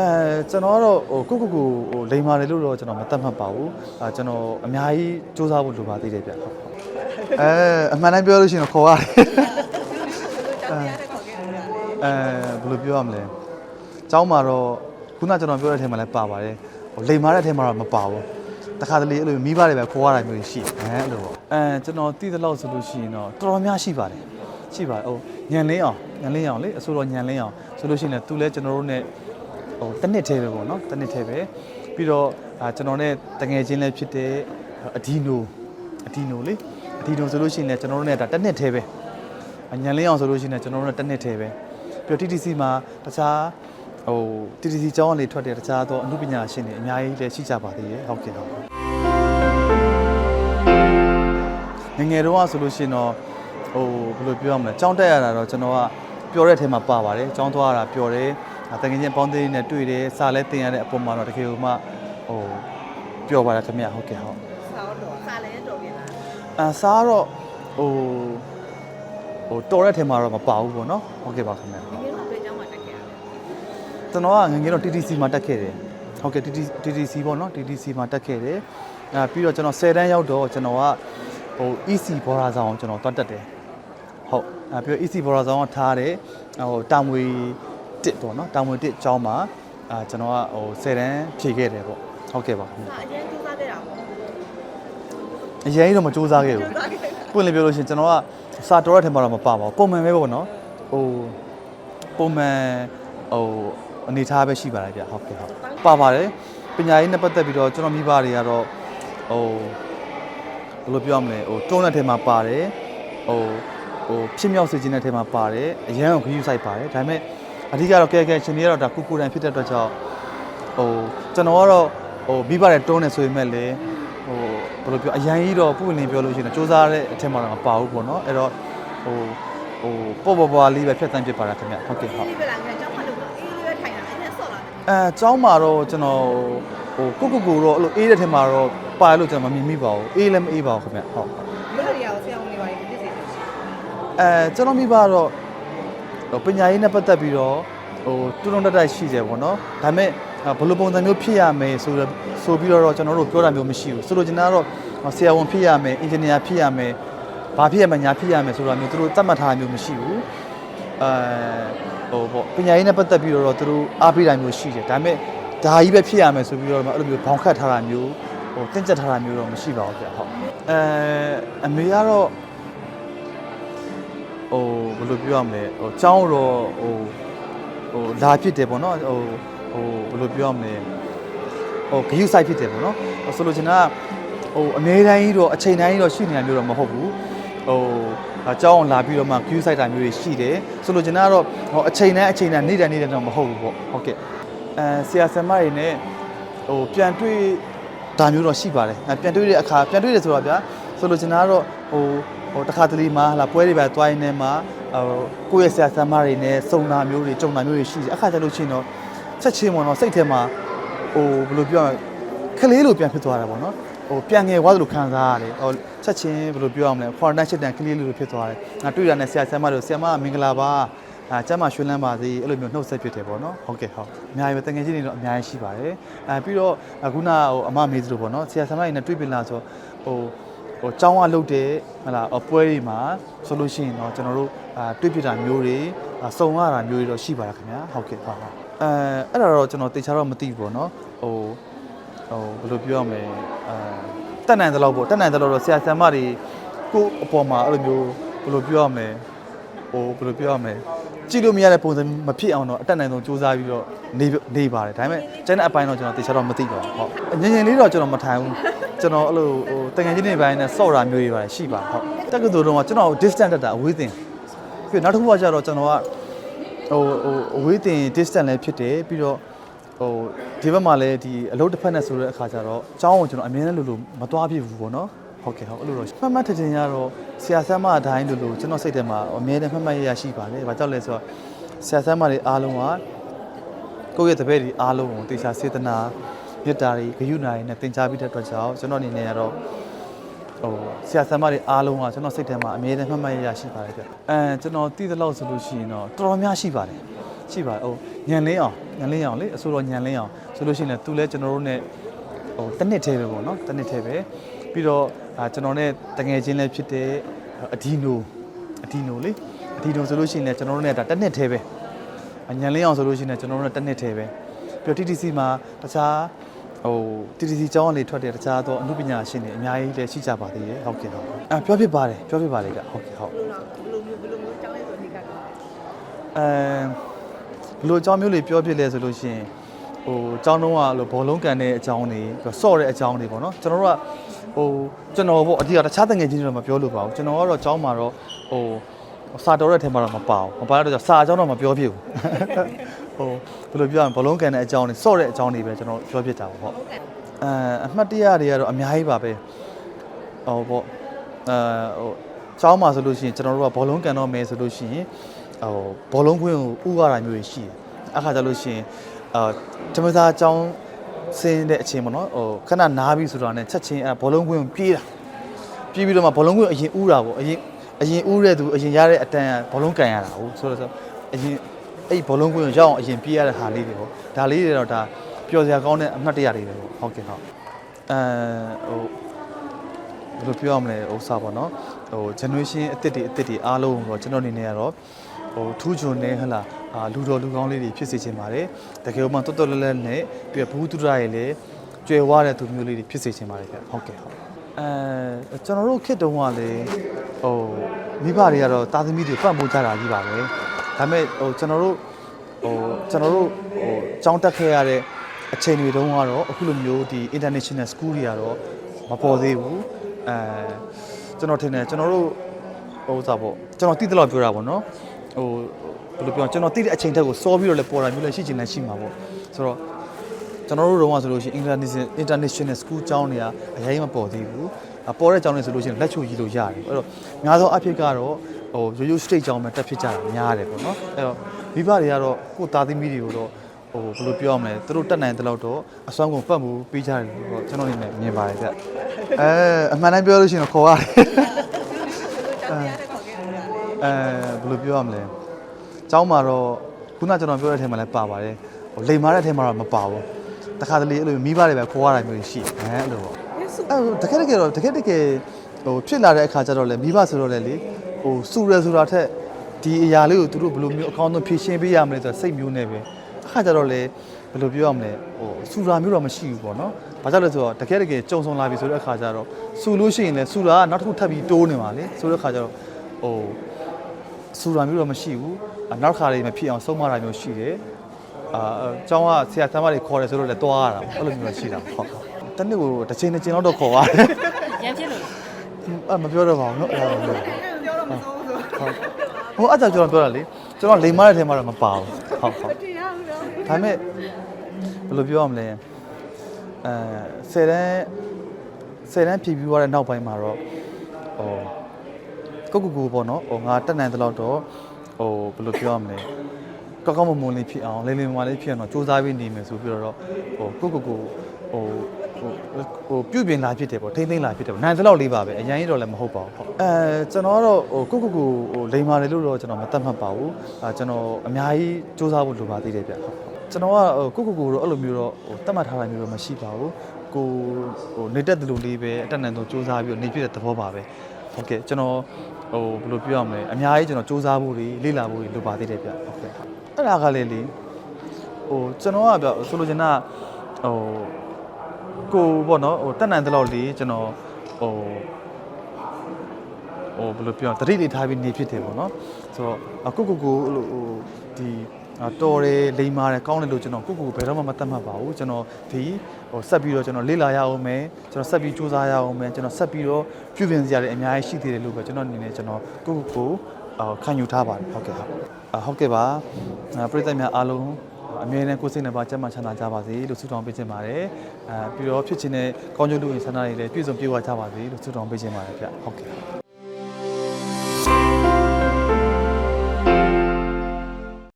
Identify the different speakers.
Speaker 1: အဲကျွန်တော်ကတော့ဟိုကိုကိုကိုဟိုလိန်မာတယ်လို့တော့ကျွန်တော်မသတ်မှတ်ပါဘူးအဲကျွန်တော်အများကြီးစူးစမ်းဖို့လိုပါသေးတယ်ဗျဟုတ်ဟုတ်အဲအမှန်တိုင်းပြောလို့ရှိရင်တော့ခေါ်ရတယ်အဲဘယ်လိုပြောရမလဲကျောင်းမှာတော့ခုနကျွန်တော်ပြောတဲ့အထက်မှာလည်းပါပါတယ်ဟိုလိန်မာတဲ့အထက်မှာတော့မပါဘူးတခါတလေအဲ့လိုမိဘတွေပဲခေါ်ရတာမျိုးရှိတယ်အဲအဲ့လိုပေါ့အဲကျွန်တော်သိသလောက်ဆိုလို့ရှိရင်တော့တော်တော်များရှိပါတယ်ရှိပါတယ်ဟိုညံလင်းအောင်ညံလင်းအောင်လေအဆိုတော်ညံလင်းအောင်ဆိုလို့ရှိရင်လည်းသူလည်းကျွန်တော်တို့ ਨੇ ဟိုတစ်နှစ်သေးပဲပေါ့နော်တစ်နှစ်သေးပဲပြီးတော့ကျွန်တော်နဲ့တငယ်ချင်းလည်းဖြစ်တယ်အဒီနိုအဒီနိုလေအဒီနိုဆိုလို့ရှိရင်လည်းကျွန်တော်တို့နဲ့ဒါတစ်နှစ်သေးပဲအညံလင်းအောင်ဆိုလို့ရှိရင်လည်းကျွန်တော်တို့နဲ့တစ်နှစ်သေးပဲပြီးတော့ TTC မှာတခြားဟို TTC ကျောင်းကနေထွက်တဲ့တခြားသောအမှုပညာရှင်တွေအများကြီးလည်းရှိကြပါသေးတယ်ဟုတ်ကဲ့ဟုတ်ငငယ်တော့ဆိုလို့ရှိရင်တော့ဟိုဘယ်လိုပြောရမလဲကျောင်းတက်ရတာတော့ကျွန်တော်ကပြောတဲ့အထဲမှာပါပါတယ်ကျောင်းသွားရတာပြောတယ် တကယ်ချင်းပေါင်းသေးနဲ့တွေ့တယ်စာလဲတင်ရတဲ့အပေါ်မှာတော့တကယ်လို့မှဟိုပျော်ပါတယ်ခင်ဗျဟုတ်ကဲ့ဟုတ်
Speaker 2: စားတော့စားလဲတော်ပြန်လား
Speaker 1: အစားတော့ဟိုဟိုတော်တဲ့အထဲမှာတော့မပါဘူးပေါ့နော်ဟုတ်ကဲ့ပါခင်ဗျ
Speaker 2: ဒီနေ့တော့ပြန်ကြောင်းမှာတက်ခဲ့ရတယ်
Speaker 1: ကျွန်တော်ကငယ်ငယ်တော့ TTC မှာတက်ခဲ့တယ်ဟုတ်ကဲ့ TTC TTC ပေါ့နော် TTC မှာတက်ခဲ့တယ်အဲပြီးတော့ကျွန်တော်10တန်းရောက်တော့ကျွန်တော်ကဟို EC ဘော်ရာဆောင်ကျွန်တော်တွတ်တက်တယ်ဟုတ်အဲပြီးတော့ EC ဘော်ရာဆောင်ကထားတယ်ဟိုတာမွေ တစ်ပေါ့နော်တာမွေတစ်ကျောင်းမှာအာကျွန်တော်ကဟို10တန်းဖြည့်ခဲ့တယ်ပေါ့ဟုတ်ကဲ့ပါခင်ဗျ
Speaker 2: စားအရင်ကြိုးစားခဲ့တာပေါ့
Speaker 1: အရင်ကြီးတော့မစူးစမ်းခဲ့ဘူးပွင့်လေပြောလို့ရှိရင်ကျွန်တော်ကစာတော်တဲ့ထဲမှာတော့မပါပါဘူးပုံမှန်ပဲပေါ့နော်ဟိုပုံမှန်ဟိုအနေထားပဲရှိပါလားဗျဟုတ်ကဲ့ဟုတ်ပါပါတယ်ပညာရေးနဲ့ပတ်သက်ပြီးတော့ကျွန်တော်မိဘတွေကတော့ဟိုဘယ်လိုပြောရမလဲဟိုတွန်းတဲ့ထဲမှာပါတယ်ဟိုဟိုဖြစ်မြောက်စေခြင်းတဲ့ထဲမှာပါတယ်အရန်ကိုခရူးဆိုင်ပါတယ်ဒါပေမဲ့ အဓိကတော့ကဲကဲရှင်နေရတော့ဒါကိုကိုတိုင်ဖြစ်တဲ့အတွက်ကြောင့်ဟိုကျွန်တော်ကတော့ဟိုမိဘတွေတွန်းနေဆိုပေမဲ့လေဟိုဘယ်လိုပြောအရင်ကြီးတော့ပုံလင်းပြောလို့ရှိရင်စူးစမ်းတဲ့အထက်မှာတော့မပါဘူးပေါ့နော်အဲ့တော့ဟိုဟိုပေါ့ပေါ့ပွားလေးပဲဖြတ်တန်းဖြစ်ပါတာခင်ဗျဟုတ်ကဲ့ဟုတ်
Speaker 2: ပြီလားကျွန်တော်မှလို့အေးလေးပဲထိုင်တာအဲ့ဒါဆော့လာတယ်
Speaker 1: အဲကျောင်းမှာတော့ကျွန်တော်ဟိုကိုကိုကိုတော့အဲ့လိုအေးတဲ့ထက်မှာတော့ပါလို့ကျွန်တော်မမြင်မိပါဘူးအေးလည်းမအေးပါဘူးခင်ဗျဟုတ်
Speaker 2: ဘယ်လိုရအောင်ဆရာဝန်တွေပါလဲဖြစ်စေ
Speaker 1: အဲကျွန်တော်မိဘကတော့ ပညာရေးနဲ့ပတ်သက်ပြီးတော့ဟိုတူတုံတက်တက်ရှိတယ်ပေါ့နော်ဒါပေမဲ့ဘယ်လိုပုံစံမျိုးဖြစ်ရမယ်ဆိုတော့ဆိုပြီးတော့ကျွန်တော်တို့ပြောတာမျိုးမရှိဘူးဆိုလိုချင်တာကတော့ဆရာဝန်ဖြစ်ရမယ်အင်ဂျင်နီယာဖြစ်ရမယ်ဘာဖြစ်ရမယ်ညာဖြစ်ရမယ်ဆိုတာမျိုးသူတို့သတ်မှတ်ထားတာမျိုးမရှိဘူးအဲဟိုပေါ့ပညာရေးနဲ့ပတ်သက်ပြီးတော့သူတို့အားပေးတာမျိုးရှိတယ်ဒါပေမဲ့ဒါကြီးပဲဖြစ်ရမယ်ဆိုပြီးတော့အဲ့လိုမျိုးဘောင်ခတ်ထားတာမျိုးဟိုတင်းကျပ်ထားတာမျိုးတော့မရှိပါဘူးဗျဟုတ်အဲအမေကတော့ ဟိုဘယ်လိုပြောရမလဲဟိုចောင်းတော့ဟိုဟိုလာဖြစ်တယ်ပေါ့နော်ဟိုဟိုဘယ်လိုပြောရမလဲဟိုဂယုဆိုင်ဖြစ်တယ်ပေါ့နော်ဆိုလိုချင်တာဟိုအမဲတိုင်းကြီးတော့အချိန်တိုင်းကြီးတော့ရှိနေတာမျိုးတော့မဟုတ်ဘူးဟိုအကြောင်းလာပြီးတော့မှ queue site တာမျိုးတွေရှိတယ်ဆိုလိုချင်တာကတော့ဟိုအချိန်တိုင်းအချိန်တိုင်းနေ့တိုင်းနေ့တိုင်းတော့မဟုတ်ဘူးပေါ့ဟုတ်ကဲ့အဲဆရာဆရာမတွေနဲ့ဟိုပြန်တွေ့တာမျိုးတော့ရှိပါတယ်ပြန်တွေ့တဲ့အခါပြန်တွေ့တယ်ဆိုတော့ဗျာဆိုလိုချင်တာကတော့ ဟိုဟိုတခါတလေမှာဟလာပွဲတွေပဲတွိုင်းနေမှာဟိုကိုယ့်ရဲ့ဆရာဆရာမတွေနဲ့စုံတာမျိုးတွေကြုံတာမျိုးတွေရှိတယ်အခါကျလို့ရှိရင်တော့ချက်ချင်းပေါ့နော်စိတ်ထဲမှာဟိုဘယ်လိုပြောရမလဲခလေးလိုပြန်ဖြစ်သွားတာပေါ့နော်ဟိုပြန်ငယ်သွားသလိုခံစားရတယ်ဟိုချက်ချင်းဘယ်လိုပြောရမလဲခွာရန်တိုင်းချက်တန်ခလေးလိုဖြစ်သွားတယ်ငါတွေ့ရတဲ့ဆရာဆရာမတို့ဆရာမကမင်္ဂလာပါအာကျမ်းမာရွှင်လန်းပါစေအဲ့လိုမျိုးနှုတ်ဆက်ဖြစ်တယ်ပေါ့နော်ဟုတ်ကဲ့ဟုတ်အများကြီးပဲတကယ်ချင်းတွေတော့အများကြီးရှိပါတယ်အဲပြီးတော့အခုနဟိုအမမေးသလိုပေါ့နော်ဆရာဆရာမတွေနဲ့တွေ့ပြင်လာဆိုဟို ဟိုចောင်းကလုတ်တယ်ဟလာအပွဲတွေမှာဆိုလို့ရှိရင်တော့ကျွန်တော်တို့အာတွေ့ဖြစ်တာမျိုးတွေအာစုံရတာမျိုးတွေတော့ရှိပါလားခင်ဗျာဟုတ်ကဲ့ပါပါအဲအဲ့ဒါတော့ကျွန်တော်တေချာတော့မသိဘူးပေါ့နော်ဟိုဟိုဘယ်လိုပြောရမလဲအဲတက်နိုင်တဲ့လောက်ပေါ့တက်နိုင်တဲ့လောက်တော့ဆရာဆရာမတွေကိုအပေါ်မှာအဲ့လိုမျိုးဘယ်လိုပြောရမလဲဟိုဘယ်လိုပြောရမလဲ ကြည့်လို့မရတဲ့ပုံစံမဖြစ်အောင်တော့အတက်နိုင်ဆုံးစူးစမ်းပြီးတော့နေနေပါတယ်ဒါပေမဲ့ကျန်တဲ့အပိုင်းတော့ကျွန်တော်တေချာတော့မသိပါဘူးဟုတ်ငင်ငင်လေးတော့ကျွန်တော်မထိုင်ဘူးကျွန်တော်အဲ့လိုဟိုတကယ်ချင်းနေပိုင်းနဲ့စော့တာမျိုးတွေပါတယ်ရှိပါဟုတ်တက္ကသိုလ်တော့ကကျွန်တော် distance တက်တာအဝေးသင်ပြီးနောက်တစ်ခုကကျတော့ကျွန်တော်က ဟိုဟိုအဝေးတင် distance လည်းဖြစ်တယ်ပြီးတော့ဟိုဒီဘက်မှာလည်းဒီအလုပ်တစ်ဖက်နဲ့ဆိုတဲ့အခါကျတော့အเจ้าကိုကျွန်တော်အမြဲတမ်းလို့လို့မသွားပြစ်ဘူးပေါ့နော် ဟုတ်ကဲ့ဟုတ်အဲ့လိုတော့မှတ်မှတ်ထင်ထင်ရတော့ဆရာဆမ်းမအတိုင်းလို့လို့ကျွန်တော်စိတ်ထဲမှာအမြဲတမ်းမှတ်မှတ်ရရရှိပါတယ်။ဘာကြောင့်လဲဆိုတော့ဆရာဆမ်းမတွေအားလုံးကကိုယ့်ရဲ့တပည့်တွေအားလုံးကိုတေချာစေတနာမေတ္တာတွေဂရုဏာတွေနဲ့သင်ကြားပြီးတဲ့အတွက်ကြောင့်ကျွန်တော်အနေနဲ့ကတော့ဟိုဆရာဆရာမတွေအားလုံးကကျွန်တော်စိတ်ထဲမှာအမြဲတမ်းမှတ်မှတ်ရရရှိပါတယ်ဗျအဲကျွန်တော်တည်သလောက်ဆိုလို့ရှိရင်တော့တော်တော်များရှိပါတယ်ရှိပါဟိုညံလင်းအောင်ညံလင်းအောင်လေအဆိုတော်ညံလင်းအောင်ဆိုလို့ရှိရင်လည်းသူလည်းကျွန်တော်တို့ ਨੇ ဟိုတစ်နှစ်ထဲပဲပေါ့နော်တစ်နှစ်ထဲပဲပြီးတော့ အာကျွန်တော်နဲ့တငယ်ချင်းလည်းဖြစ်တဲ့အဒီနိုအဒီနိုလေအဒီနိုဆိုလို့ရှိရင်လည်းကျွန်တော်တို့နဲ့ဒါတစ်နှစ်သေးပဲအညံလင်းအောင်ဆိုလို့ရှိရင်လည်းကျွန်တော်တို့နဲ့တစ်နှစ်သေးပဲပြီးတော့ TTC မှာတခြားဟို TTC ကျောင်းကနေထွက်တဲ့တခြားသောအမှုပညာရှင်တွေအများကြီးလည်းရှိကြပါသေးတယ်ဟုတ်ကဲ့ဟုတ်အာပြောဖြစ်ပါတယ်ပြောဖြစ်ပါလေကဟုတ်ကဲ့ဟုတ်
Speaker 2: ဘယ်လိုမျိုးဘယ်လိုမျိုးကျောင်းလဲဆိုနေကတော့
Speaker 1: အဲဘယ်လိုကျောင်းမျိုးတွေပြောဖြစ်လဲဆိုလို့ရှိရင် ဟိုအကြောင်းတော့ကလို့ဘောလုံးကန်တဲ့အကြောင်းတွေပြီးတော့ဆော့တဲ့အကြောင်းတွေပေါ့နော်ကျွန်တော်တို့ကဟိုကျွန်တော်ပေါ့အတိအကတခြားတငယ်ချင်းတွေတော့မပြောလို့ပါဘူးကျွန်တော်ကတော့အကြောင်းမှာတော့ဟိုစာတော်တဲ့အထက်မှာတော့မပါဘူးမပါတော့စာအကြောင်းတော့မပြောဖြစ်ဘူးဟိုဘယ်လိုပြောရမလဲဘောလုံးကန်တဲ့အကြောင်းတွေဆော့တဲ့အကြောင်းတွေပဲကျွန်တော်ပြောဖြစ်တာပေါ့
Speaker 2: ဟုတ်ကဲ့
Speaker 1: အဲအမှတ်တရတွေကတော့အများကြီးပါပဲဟိုပေါ့အဲဟိုကျောင်းမှာဆိုလို့ရှိရင်ကျွန်တော်တို့ကဘောလုံးကန်တော့မယ်ဆိုလို့ရှိရင်ဟိုဘောလုံးခွင်းကိုဥရတာမျိုးတွေရှိတယ်အခါကျလို့ရှိရင် အာဓမ္မသားကျောင်းဆင်းတဲ့အချိန်ပေါ့နော်ဟိုခဏနားပြီဆိုတာနဲ့ချက်ချင်းအဲဘောလုံးခွင်းကိုပြေးတာပြေးပြီးတော့မှဘောလုံးခွင်းကိုအရင်ဥတာပေါ့အရင်အရင်ဥတဲ့သူအရင်ရတဲ့အတန်းကဘောလုံးကန်ရတာဟုတ်ဆိုတော့ဆိုအရင်အဲ့ဒီဘောလုံးခွင်းကိုရောက်အောင်အရင်ပြေးရတဲ့ဟာလေးတွေပေါ့ဒါလေးတွေတော့ဒါပျော်စရာကောင်းတဲ့အမှတ်တရတွေပဲပေါ့ဟုတ်ကဲ့ဟုတ်အဲဟို ဘယ်လိုပြောရမလဲဥစ္စာပေါ့နော်ဟို generation အစ်စ်တွေအစ်စ်တွေအားလုံးတော့ကျွန်တော်အနေနဲ့ကတော့ဟိုထူးချွန်နေဟလာအာလူတော်လူကောင်းလေးတွေဖြစ်စေချင်ပါတယ်တကယ်မှတော်တော်လဲလဲနဲ့ပြီးတော့ဘူးတူရရဲ့လေကျွယ်ဝတဲ့သူမျိုးလေးတွေဖြစ်စေချင်ပါတယ်ဗျဟုတ်ကဲ့ဟုတ်အဲကျွန်တော်တို့ခေတ်တုန်းကလေဟိုမိဘတွေကတော့တာသမီတွေပတ်မိုးကြတာကြီးပါပဲဒါပေမဲ့ဟိုကျွန်တော်တို့ဟိုကျွန်တော်တို့ဟိုကြောင်းတက်ခဲ့ရတဲ့အချိန်တွေတုန်းကတော့အခုလိုမျိုးဒီ international school တွေကတော့မပေါ်သေးဘူး အဲကျွန်တော်ထင်တယ်ကျွန်တော်တို့ဟိုစားပေါ့ကျွန်တော်တိတိလောက်ပြောတာပေါ့နော်ဟိုဘယ်လိုပြောကျွန်တော်တိတဲ့အချိန်တက်ကိုစောပြီးတော့လည်းပေါ်တာမျိုးလည်းရှိချင်လည်းရှိမှာပေါ့ဆိုတော့ကျွန်တော်တို့တော့ဆိုလို့ရှိရင် international international school ကျောင်းတွေကအရင်မပေါ်သေးဘူးအပေါ်တဲ့ကျောင်းတွေဆိုလို့ရှိရင်လက်ချိုကြီးလို့ရတယ်အဲ့တော့များသောအားဖြင့်ကတော့ဟိုရိုးရိုး state ကျောင်းမှာတက်ဖြစ်ကြတာများတယ်ပေါ့နော်အဲ့တော့မိဘတွေကတော့ကိုယ်သားသမီးတွေကိုတော့ ဟိုဘယ်လိုပြောရမလဲသူတို့တက်နိုင်တဲ့လောက်တော့အစွမ်းကုန်ပတ်မှုပေးကြတယ်လို့တော့ကျွန်တော်အနေနဲ့မြင်ပါတယ်ဗျအဲအမှန်တိုင်းပြောလို့ရှိရင်တော့ခေါ်ရတယ်
Speaker 2: ကြောင်းရတဲ့ခေါ်ခဲ့တယ်လေ
Speaker 1: အဲဘယ်လိုပြောရမလဲကျောင်းမှာတော့ခုနကျွန်တော်ပြောတဲ့အထက်မှာလည်းပါပါတယ်ဟိုလိမ်မာတဲ့အထက်မှာတော့မပါဘူးတခါတလေအဲ့လိုမိဘတွေပဲခေါ်ရတာမျိုးရှိတယ်အဲအဲ့လိုပေါ့
Speaker 2: ယေဆု
Speaker 1: အဲ့ဟိုတကယ်တကယ်တော့တကယ်တကယ်ဟိုဖြစ်လာတဲ့အခါကျတော့လေမိဘဆိုတော့လေလေဟိုစူရဆိုတာထက်ဒီအရာလေးကိုသူတို့ဘယ်လိုမျိုးအကောင်းဆုံးဖြည့်ရှင်းပေးရမလဲဆိုတော့စိတ်မျိုးနဲ့ပဲအ ခါကျတော့လေဘယ်လိုပြောရမလဲဟိုစူရာမျိုးတော့မရှိဘူးပေါ့နော်။ဘာကြောင့်လဲဆိုတော့တကယ်တကယ်ကြုံဆုံလာပြီဆိုတဲ့အခါကျတော့စူလို့ရှိရင်လေစူရာကနောက်တစ်ခုထပ်ပြီးတိုးနေပါလေ။ဆိုတဲ့အခါကျတော့ဟိုစူရာမျိုးတော့မရှိဘူး။နောက်တစ်ခါလေးမဖြစ်အောင်ဆုံးမတာမျိုးရှိတယ်။အာအကြောင်းကဆရာသမားတွေခေါ်တယ်ဆိုတော့လည်းတွားရတာပေါ့။အဲ့လိုမျိုးရှိတာပေါ့။တနေ့ကိုတစ်ချိန်တစ်ချိန်တော့ခေါ်ရတယ်။
Speaker 3: ရန်ဖြစ်လို့
Speaker 1: အမပြောတော့ပါဘူးနော်။အဲ့လိုပြော
Speaker 2: တော့မဆုံးဘူးဆို။
Speaker 1: ဟုတ်။ဟိုအဲ့ကြောင့်ကျွန်တော်ပြောတာလေ။ကျွန်တော်လိမ်မတဲ့ထဲမှာတော့မပါဘူး။ဟုတ်ဟု
Speaker 2: တ်
Speaker 1: ဒါပေမဲ့ဘယ်လိုပြောရမလဲအဲဆယ်တန်းဆယ်တန်းဖြည့်ပြီးသွားတဲ့နောက်ပိုင်းမှာတော့ဟိုကိုကူကူပေါ့နော်ဟိုငါတက်နိုင်တဲ့လောက်တော့ဟိုဘယ်လိုပြောရမလဲကောက်ကောက်မွန်မွန်လေးဖြစ်အောင်လေးလေးမမလေးဖြစ်အောင်တော့စူးစမ်းပြီးနေမယ်ဆိုပြီးတော့ဟိုကိုကူကူဟိုဟိုဟိုပြုတ်ပြင်လာဖြစ်တယ်ပေါ့ထိမ့်သိမ့်လာဖြစ်တယ်ပေါ့နိုင်တဲ့လောက်လေးပါပဲအရင်ကြီးတော့လည်းမဟုတ်ပါဘူးဟုတ်အဲကျွန်တော်ကတော့ဟိုကိုကူကူဟိုလိမ်မာတယ်လို့တော့ကျွန်တော်မတတ်မှတ်ပါဘူးအဲကျွန်တော်အများကြီးစူးစမ်းဖို့လိုပါသေးတယ်ဗျဟုတ် ကျွန်တော်ကဟိုကိုကူကူတော့အဲ့လိုမျိုးတော့ဟိုတတ်မှတ်ထားတာမျိုးတော့မရှိပါဘူးကိုဟိုနေတက်တယ်လို့လေးပဲအတက်နိုင်ဆုံးစူးစမ်းပြီးတော့နေပြတဲ့သဘောပါပဲဟုတ်ကဲ့ကျွန်တော်ဟိုဘယ်လိုပြောရမလဲအများကြီးကျွန်တော်စူးစမ်းဖို့တွေလေ့လာဖို့တွေလိုပါသေးတယ်ဗျဟုတ်ကဲ့အဲ့ဒါကလည်းလေဟိုကျွန်တော်ကဗျဆိုလိုချင်တာဟိုကိုပေါ့နော်ဟိုတက်နိုင်တဲ့လောက်လေးကျွန်တော်ဟိုဟိုဘယ်လိုပြောတတိတွေထားပြီးနေဖြစ်တယ်ပေါ့နော်ဆိုတော့အခုကိုကိုအဲ့လိုဟိုဒီအာ တော်တယ်လိမ္မာတယ်ကောင်းတယ်လို့ကျွန်တော်ကိုကိုကိုဘယ်တော့မှမတတ်မှတ်ပါဘူးကျွန်တော်ဒီဟိုဆက်ပြီးတော့ကျွန်တော်လေ့လာရအောင်မယ်ကျွန်တော်ဆက်ပြီးစူးစမ်းရအောင်မယ်ကျွန်တော်ဆက်ပြီးတော့ပြုပြင်စရာတွေအများကြီးရှိသေးတယ်လို့ပဲကျွန်တော်အနေနဲ့ကျွန်တော်ကိုကိုကိုအာခံယူထားပါတယ်ဟုတ်ကဲ့ဟုတ်အာဟုတ်ကဲ့ပါအာပရိသတ်များအားလုံးအမြဲတမ်းကိုယ်စိတ်နဲ့ပါကျန်းမာချမ်းသာကြပါစေလို့ဆုတောင်းပေးချင်ပါတယ်။အဲပြီးတော့ဖြစ်ခြင်းနဲ့ကောင်းကျိုးလူဝင်ဆန္ဒတွေလည်းပြည့်စုံပြေဝကြပါစေလို့ဆုတောင်းပေးချင်ပါတယ်ဗျ။ဟုတ်ကဲ့